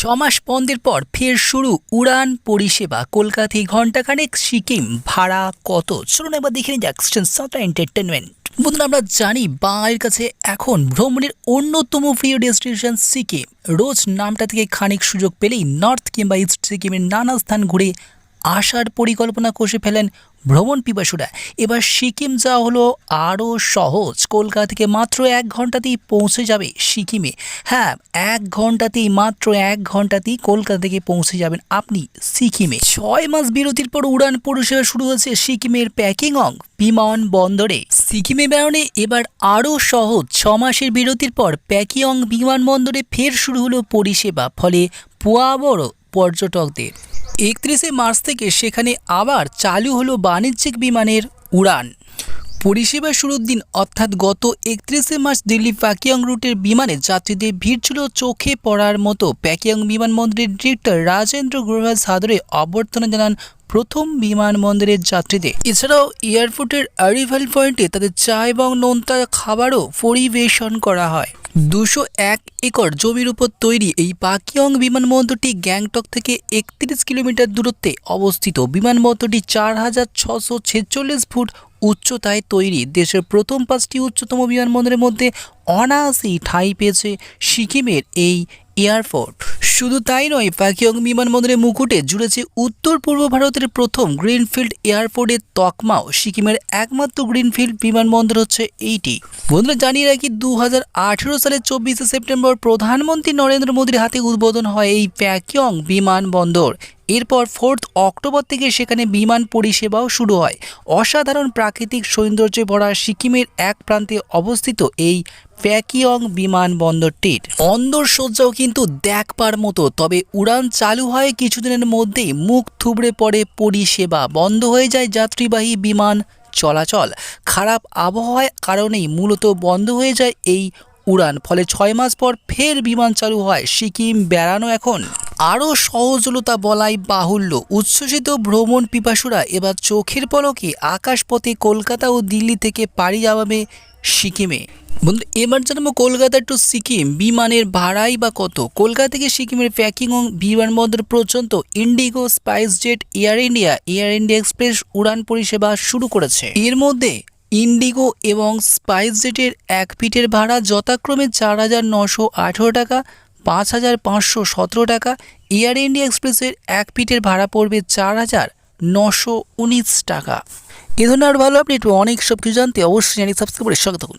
ছমাস বন্ধের পর ফের শুরু উড়ান পরিষেবা। কলকাতায় ঘণ্টাখানেক সিকিম ভাড়া কত? চলুন একবার দেখে নিন যাক সাউথ এন্টারটেনমেন্ট বন্ধুরা, আমরা জানি বাঙালির কাছে এখন ভ্রমণের অন্যতম প্রিয় ডেস্টিনেশন সিকিম। রোজ নামটা থেকে খানিক সুযোগ পেলেই নর্থ কিংবা ইস্ট সিকিমের নানা স্থান ঘুরে আসার পরিকল্পনা কষে ফেলেন ভ্রমণ পিপাসুরা। এবার সিকিম যাওয়া হলো আরও সহজ। কলকাতা থেকে মাত্র এক ঘন্টাতেই পৌঁছে যাবে সিকিমে। হ্যাঁ এক ঘন্টাতেই মাত্র এক ঘন্টাতেই কলকাতা থেকে পৌঁছে যাবেন আপনি সিকিমে। ছয় মাস বিরতির পর উড়ান পরিষেবা শুরু হয়েছে সিকিমের প্যাকিংঅং বিমান বন্দরে। সিকিমে বেড়ানো এবার আরও সহজ। ছ মাসের বিরতির পর প্যাকিয়ং বিমানবন্দরে ফের শুরু হলো পরিষেবা। ফলে পুয়া বড় পর্যটকদের। একত্রিশে মার্চ থেকে সেখানে আবার চালু হলো বাণিজ্যিক বিমানের উড়ান। পরিষেবা শুরুর দিন অর্থাৎ গত একত্রিশে মার্চ দিল্লি প্যাকিয়ং রুটের বিমানে যাত্রীদের ভিড় ছিল চোখে পড়ার মতো। প্যাকিয়ং বিমানবন্দরের ডিরেক্টর রাজেন্দ্র গ্রোভার সাদরে অভ্যর্থনা জানান প্রথম বিমানবন্দরের যাত্রীদের। এছাড়াও এয়ারপোর্টের অ্যারিভাল পয়েন্টে তাদের চা এবং নোনতা খাবারও পরিবেশন করা হয়। দুশো এক একর জমির উপর তৈরি এই পাকিয়ং বিমানবন্দরটি গ্যাংটক থেকে একত্রিশ কিলোমিটার দূরত্বে অবস্থিত। বিমানবন্দরটি চার হাজার ছশো ছেচল্লিশ ফুট উচ্চতায় তৈরি। দেশের প্রথম পাঁচটি উচ্চতম বিমানবন্দরের মধ্যে অনায়াসেই ঠাঁই পেয়েছে সিকিমের এই এয়ারপোর্ট। শুধু তাই নয়, পাকিয়ং বিমানবন্দরের মুকুটে জুড়েছে উত্তর পূর্ব ভারতের প্রথম গ্রিনফিল্ড এয়ারপোর্টের তকমাও। সিকিমের একমাত্র গ্রিনফিল্ড বিমানবন্দর হচ্ছে এইটি। বন্ধুরা, জানিয়ে রাখি দু হাজার আঠেরো সালের চব্বিশে সেপ্টেম্বর প্রধানমন্ত্রী নরেন্দ্র মোদীর হাতে উদ্বোধন হয় এই প্যাকিয়ং বিমানবন্দর এরপর ফোর্থ অক্টোবর থেকে সেখানে বিমান পরিষেবাও শুরু হয়। অসাধারণ প্রাকৃতিক সৌন্দর্যে ভরা সিকিমের এক প্রান্তে অবস্থিত এই প্যাকিয়ং বিমানবন্দরটির অন্দর সজ্জাও কিন্তু দেখবার মতো, তবে উড়ান চালু হয় কিছুদিনের মধ্যেই মুখ থুবড়ে পড়ে পরিষেবা বন্ধ হয়ে যায় যাত্রীবাহী বিমান চলাচল। খারাপ আবহাওয়ার কারণেই মূলত বন্ধ হয়ে যায় এই উড়ান, ফলে ছয় মাস পর ফের বিমান চালু হয়। সিকিম বেড়ানো এখন। আরও সহজলতা বলাই বাহুল্য। উচ্ছ্বসিত ভ্রমণ পিপাসুরা এবার চোখের পলকে আকাশপথে কলকাতা ও দিল্লি থেকে পাড়ি যাওয়াবে সিকিমে। বন্ধু, এবার জানাব কলকাতা টু সিকিম, বিমানের ভাড়াই বা কত? কলকাতা থেকে সিকিমের প্যাকিং বিমানবন্দর পর্যন্ত IndiGo SpiceJet Air India Air India Express উড়ান পরিষেবা শুরু করেছে। এর মধ্যে ইন্ডিগো এবং স্পাইস জেটের এক ফিটের ভাড়া যথাক্রমে চার হাজার নশো আঠেরো টাকা পাঁচ হাজার পাঁচশো সতেরো টাকা এয়ার ইন্ডিয়া এক্সপ্রেসের এক পিটের ভাড়া পড়বে চার হাজার নশো উনিশ টাকা। এ ধরনের ভালো আপনি একটু অনেক সব কিছু জানতে অবশ্যই জানি সাবস্ক্রাইব করে সঙ্গে থাকুন।